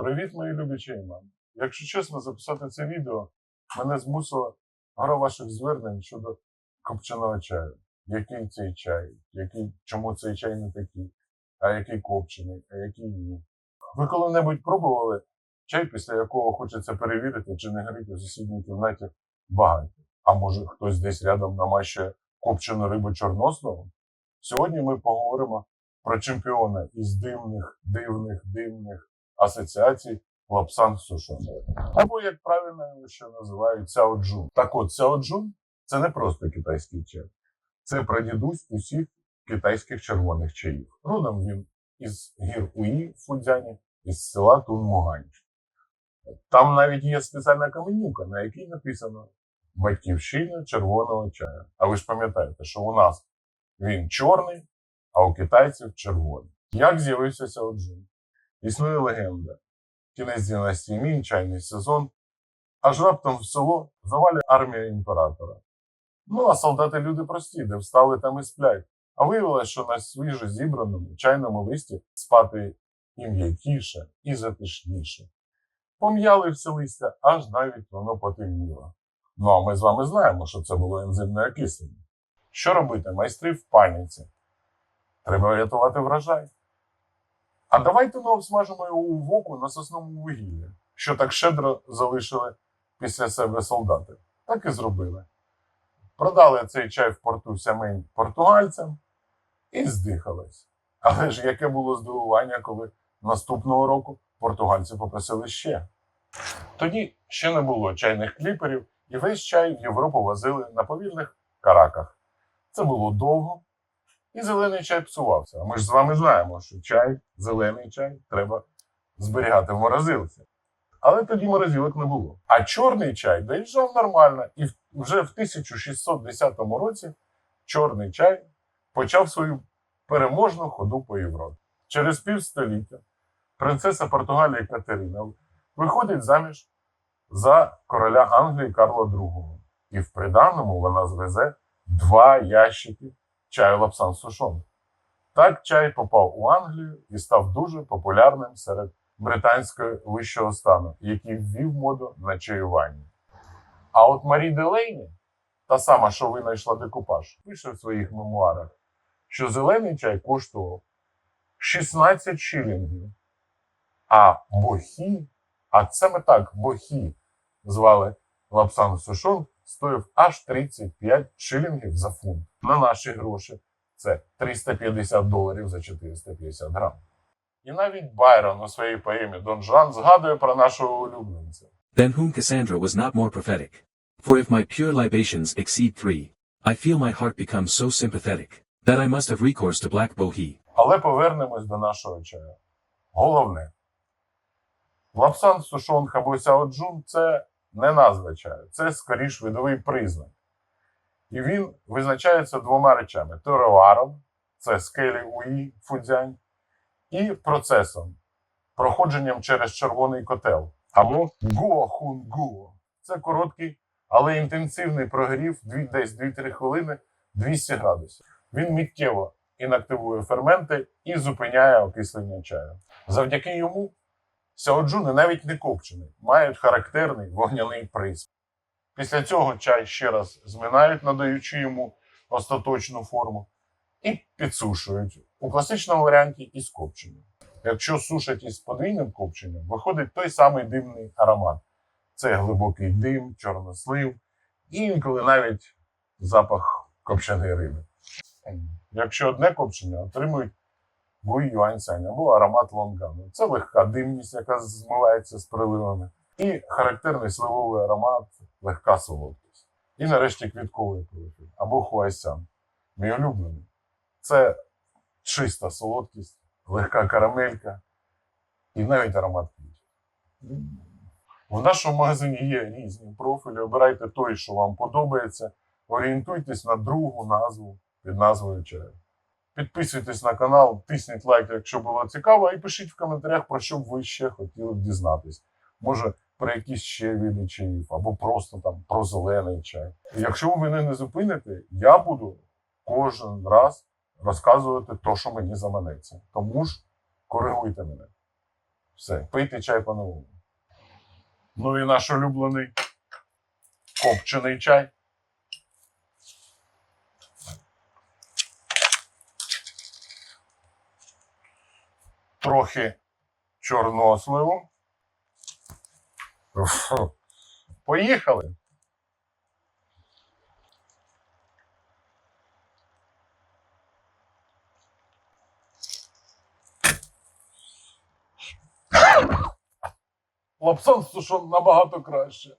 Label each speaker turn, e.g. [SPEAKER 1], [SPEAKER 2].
[SPEAKER 1] Привіт, мої любі чаймани. Якщо чесно, записати це відео мене змусила гра ваших звернень щодо копченого чаю. Який цей чай, який, чому цей чай не такий, а який копчений, а який ні. Ви коли-небудь пробували чай, після якого хочеться перевірити, чи не горить у сусідній кімнаті багаття? А може хтось десь рядом намащує копчену рибу чорносливом? Сьогодні ми поговоримо про чемпіона із дивних, дивних, дивних асоціацій лапсан сушеної. Або, як правильно його ще називають, сяоджун. Так от, сяоджун це не просто китайський чай. Це прадідусь усіх китайських червоних чаїв. Родом він із гір Уї в Фудзяні, із села Тунмугань. Там навіть є спеціальна каменюка, на якій написано Батьківщина червоного чаю. А ви ж пам'ятаєте, що у нас він чорний, а у китайців червоний. Як з'явився сяоджун? Існує легенда. Кінець династії Мін, чайний сезон, аж раптом в село завалює армія імператора. Ну, а солдати люди прості, де встали, там і сплять. А виявилося, що на свіжо зібраному чайному листі спати і м'якіше, і затишніше. Пом'яли все листя, аж навіть воно потемніло. Ну а ми з вами знаємо, що це було ензимне окислення. Що робити, майстри в паніці? Треба рятувати врожай. А давайте ну обсмажимо його у воку на сосному вугіллі, що так щедро залишили після себе солдати. Так і зробили. Продали цей чай в порту Сямень португальцям і здихались. Але ж яке було здивування, коли наступного року португальці попросили ще. Тоді ще не було чайних кліперів, і весь чай в Європу возили на повільних караках. Це було довго, і зелений чай псувався. А ми ж з вами знаємо, що чай, зелений чай треба зберігати в морозилці. Але тоді морозилок не було. А чорний чай доїжджав нормально, і вже в 1610 році чорний чай почав свою переможну ходу по Європі. Через півстоліття принцеса Португалії Катерина виходить заміж за короля Англії Карла II. І в приданому вона звезе два ящики чаю лапсан сушон. Так чай попав у Англію і став дуже популярним серед британського вищого стану, який ввів моду на чаювання. А от Марі Делейні, та сама, що винайшла декупаж, пише в своїх мемуарах, що зелений чай коштував 16 шилінгів, а бохі, а саме так бохі звали лапсан сушон, стоїв аж 35 шилінгів за фунт. На наші гроші це 350 доларів за 450 грам. І навіть Байрон у своїй поемі Дон Жуан згадує про нашого улюбленця.
[SPEAKER 2] Than whom Cassandra was not more prophetic. For if my pure libations exceed three, I feel my heart become so sympathetic, that I must have recourse to black bohea.
[SPEAKER 1] Але повернемось до нашого чаю. Головне. Лапсан сушон або сяоджун – це не назва чаю, це скоріш видовий признак. І він визначається двома речами: теруаром, це скелі уї фудзянь, і процесом, проходженням через червоний котел, або гуохунгуо. Це короткий, але інтенсивний прогрів десь 2-3 хвилини 200 градусів. Він миттєво інактивує ферменти і зупиняє окислення чаю. Завдяки йому сяоджуни навіть не копчені, мають характерний вогняний присмак. Після цього чай ще раз зминають, надаючи йому остаточну форму, і підсушують у класичному варіанті із копченням. Якщо сушать із подвійним копченням, виходить той самий димний аромат. Це глибокий дим, чорнослив і інколи навіть запах копченої риби. Якщо одне копчення, отримують гуй юаньсянь або аромат лонгану. Це легка димність, яка змивається з приливами, і характерний сливовий аромат, легка солодкість. І нарешті квітковий профіль або хуайсян. Мій улюблений. Це чиста солодкість, легка карамелька і навіть аромат квітів. В нашому магазині є різні профілі. Обирайте той, що вам подобається. Орієнтуйтесь на другу назву під назвою чаю. Підписуйтесь на канал, тисніть лайк, якщо було цікаво, і пишіть в коментарях, про що б ви ще хотіли б дізнатись. Може, про якісь ще види чаїв, або просто там про зелений чай. Якщо ви мене не зупините, я буду кожен раз розказувати те, що мені заманеться. Тому ж коригуйте мене. Все, пийте чай по-новому. Ну і наш улюблений копчений чай. Трохи чорного сливу. Фу. Поїхали. Лапсан сушон набагато краще.